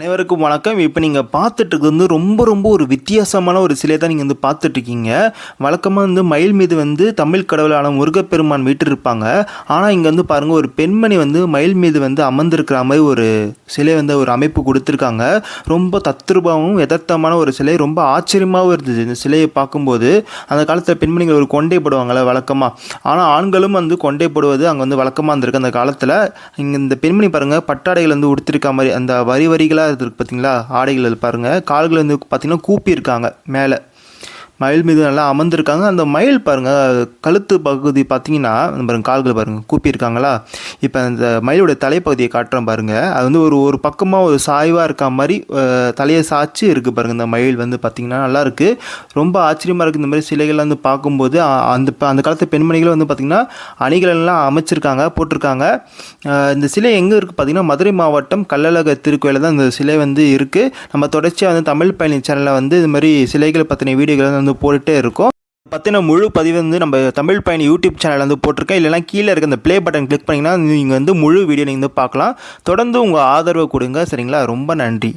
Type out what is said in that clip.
அனைவருக்கும் வணக்கம். இப்போ நீங்கள் பார்த்துட்டு வந்து ரொம்ப ரொம்ப ஒரு வித்தியாசமான ஒரு சிலையை தான் நீங்கள் வந்து பார்த்துட்ருக்கீங்க வழக்கமாக வந்து மயில் மீது வந்து தமிழ் கடவுளான முருகப்பெருமான் வீட்டு இருப்பாங்க ஆனால் இங்கே வந்து பாருங்கள் ஒரு பெண்மணி வந்து மயில் மீது வந்து அமர்ந்திருக்கிற மாதிரி ஒரு சிலை வந்து ஒரு அமைப்பு கொடுத்துருக்காங்க. ரொம்ப தத்ரூபமும் யதார்த்தமான ஒரு சிலை. ரொம்ப ஆச்சரியமாகவும் இருந்துச்சு இந்த சிலையை பார்க்கும்போது. அந்த காலத்தில் பெண்மணிகள் ஒரு கொண்டை போடுவாங்கள்ல வழக்கமாக ஆனால் ஆண்களும் வந்து கொண்டை போடுவது அங்கே வந்து வழக்கமாக இருந்திருக்கு அந்த காலத்தில். இங்கே இந்த பெண்மணி பாருங்கள் பட்டாடைகள் வந்து உடுத்திருக்க மாதிரி அந்த வரி வரிகளாக இருக்கு பார்த்தீங்களா ஆடைகள் பாருங்கள் கால்கள் வந்து பார்த்தீங்கன்னா கூப்பி இருக்காங்க மேலே. மயில் மீது நல்லா அமர்ந்திருக்காங்க. அந்த மயில் பாருங்கள் கழுத்து பகுதி பார்த்தீங்கன்னா பாருங்கள் பாருங்க கால்கள் பாருங்கள் கூப்பியிருக்காங்களா? இப்போ அந்த மயிலோட தலைப்பகுதியை காட்டுறோம் பாருங்கள் அது வந்து ஒரு ஒரு பக்கமாக ஒரு சாய்வாக இருக்க மாதிரி தலையை சாய்ச்சி இருக்குது பாருங்கள் இந்த மயில் வந்து பார்த்திங்கன்னா நல்லாயிருக்கு ரொம்ப ஆச்சரியமாக இருக்குது இந்த மாதிரி சிலைகள்லாம் வந்து பார்க்கும்போது அந்த அந்த காலத்து பெண்மணிகளும் வந்து பார்த்திங்கன்னா அணிகளெல்லாம் அமைச்சிருக்காங்க போட்டிருக்காங்க. இந்த சிலை எங்கே இருக்குது பார்த்தீங்கன்னா மதுரை மாவட்டம் கள்ளழக திருக்கோயிலில் தான் இந்த சிலை வந்து இருக்குது நம்ம தொடர்ச்சியாக வந்து தமிழ் பயணி சேனலில் வந்து இது மாதிரி சிலைகளை பற்றின வீடியோகள் வந்து போட்டுகிட்டே இருக்கும். பற்றின முழு பதிவு வந்து நம்ம தமிழ் பயணி யூடியூப் சேனல் வந்து போட்டிருக்கேன். இல்லைனா கீழே இருக்க அந்த ப்ளே பட்டன் கிளிக் பண்ணிங்கன்னா நீங்கள் வந்து முழு வீடியோ நீங்கள் வந்து பார்க்கலாம். தொடர்ந்து உங்கள் ஆதரவை கொடுங்க. சரிங்களா? ரொம்ப நன்றி.